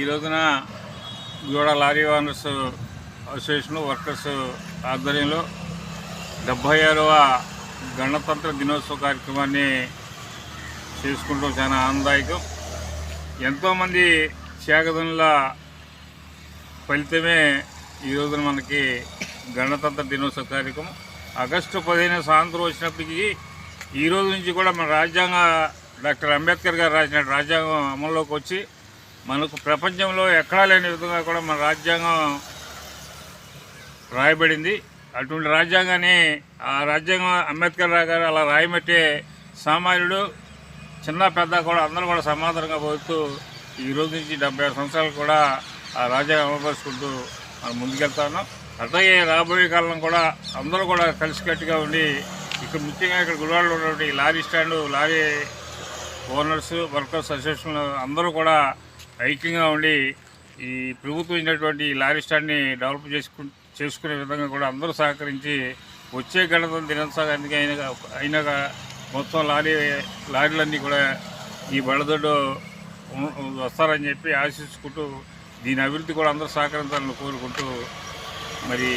ఈ రోజున గూడ లారీ ఓనర్స్ అసోసియేషన్ వర్కర్స్ ఆధ్వర్యంలో డెబ్భై ఆరవ గణతంత్ర దినోత్సవ కార్యక్రమాన్ని చేసుకుంటూ చాలా ఆనందదాయకం. ఎంతోమంది త్యాగదనుల ఫలితమే ఈ రోజున మనకి గణతంత్ర దినోత్సవ కార్యక్రమం. ఆగస్టు పదిహేను సాయంత్రం వచ్చినప్పటికీ ఈ రోజు నుంచి కూడా మన రాజ్యాంగ డాక్టర్ అంబేద్కర్ గారు రాసిన రాజ్యాంగం అమల్లోకి వచ్చి మనకు ప్రపంచంలో ఎక్కడా లేని విధంగా కూడా మన రాజ్యాంగం రాయబడింది. అటువంటి రాజ్యాంగాన్ని ఆ రాజ్యాంగం అంబేద్కర్ రావు గారు అలా రాయబట్టే సామాన్యుడు చిన్న పెద్ద కూడా అందరూ కూడా సమాధానంగా పోతూ ఈ రోజు నుంచి డెబ్బై ఆరు సంవత్సరాలు కూడా ఆ రాజ్యాంగం అమలుపరుచుకుంటూ మనం ముందుకెళ్తాను. అట్లాగే రాబోయే కాలం కూడా అందరూ కూడా కలిసికట్టుగా ఉండి ఇక్కడ ముఖ్యంగా ఇక్కడ గుడివాడలో ఉన్నటువంటి lorry stand lorry owners workers association అందరూ కూడా ఐక్యంగా ఉండి ఈ ప్రభుత్వం ఇచ్చినటువంటి లారీ స్టాండ్ని డెవలప్ చేసుకు చేసుకునే విధంగా కూడా అందరూ సహకరించి వచ్చే గణతంత్ర దినోత్సవానికి అయిన అయినాక మొత్తం లారీ లారీలన్నీ కూడా ఈ బళ్ళదొడ్డు వస్తారని చెప్పి ఆశించుకుంటూ దీని అభివృద్ధి కూడా అందరూ సహకరించాలని కోరుకుంటూ మరి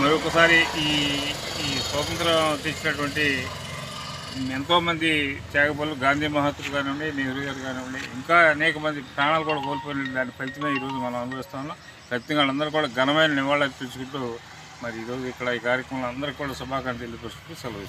మరొకసారి ఈ ఈ స్వాతంత్రం తెచ్చినటువంటి ఎంతోమంది త్యాగపల్లు గాంధీ మహాత్ములు కానివ్వండి నెహ్రూ గారు కానివ్వండి ఇంకా అనేక మంది ప్రాణాలు కూడా కోల్పోయిన దాని ఫలితమే ఈరోజు మనం అనుభవిస్తున్నాం ఖచ్చితంగా వాళ్ళందరూ కూడా ఘనమైన నివాళులు అర్పించుకుంటూ మరి ఈరోజు ఇక్కడ ఈ కార్యక్రమంలో అందరికీ కూడా శుభాకాంక్షలు తెలియపరుచుకుంటూ సెలవు